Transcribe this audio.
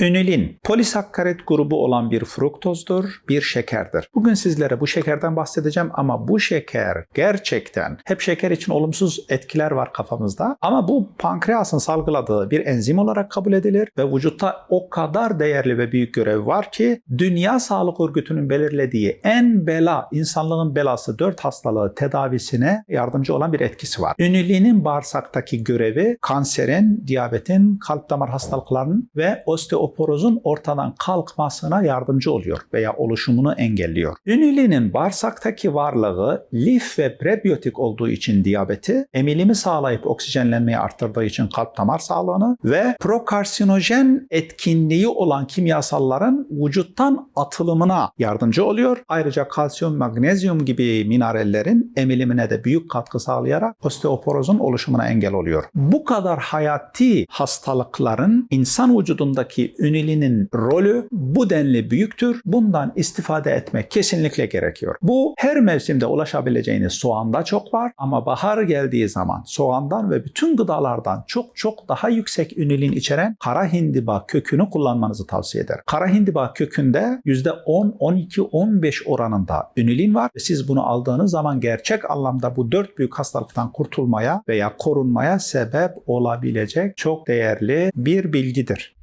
Önilin, polisakkarit grubu olan bir fruktozdur, bir şekerdir. Bugün sizlere bu şekerden bahsedeceğim ama bu şeker gerçekten hep şeker için olumsuz etkiler var kafamızda. Ama bu pankreasın salgıladığı bir enzim olarak kabul edilir ve vücutta o kadar değerli ve büyük görev var ki Dünya Sağlık Örgütü'nün belirlediği en bela, insanlığın belası 4 hastalığı tedavisine yardımcı olan bir etkisi var. Önilinin bağırsaktaki görevi kanserin, diyabetin, kalp damar hastalıklarının ve osteoporozun ortadan kalkmasına yardımcı oluyor veya oluşumunu engelliyor. Ünilinin bağırsaktaki varlığı lif ve prebiyotik olduğu için diyabeti, emilimi sağlayıp oksijenlenmeyi arttırdığı için kalp damar sağlığını ve prokarsinojen etkinliği olan kimyasalların vücuttan atılımına yardımcı oluyor. Ayrıca kalsiyum, magnezyum gibi minerallerin emilimine de büyük katkı sağlayarak osteoporozun oluşumuna engel oluyor. Bu kadar hayati hastalıkların insan vücudundaki ünilinin rolü bu denli büyüktür. Bundan istifade etmek kesinlikle gerekiyor. Bu her mevsimde ulaşabileceğiniz soğanda çok var ama bahar geldiği zaman soğandan ve bütün gıdalardan çok çok daha yüksek ünilin içeren kara hindiba kökünü kullanmanızı tavsiye ederim. Kara hindiba kökünde %10, 12, 15 oranında ünilin var ve siz bunu aldığınız zaman gerçek anlamda bu dört büyük hastalıktan kurtulmaya veya korunmaya sebep olabilecek çok değerli bir bilgidir.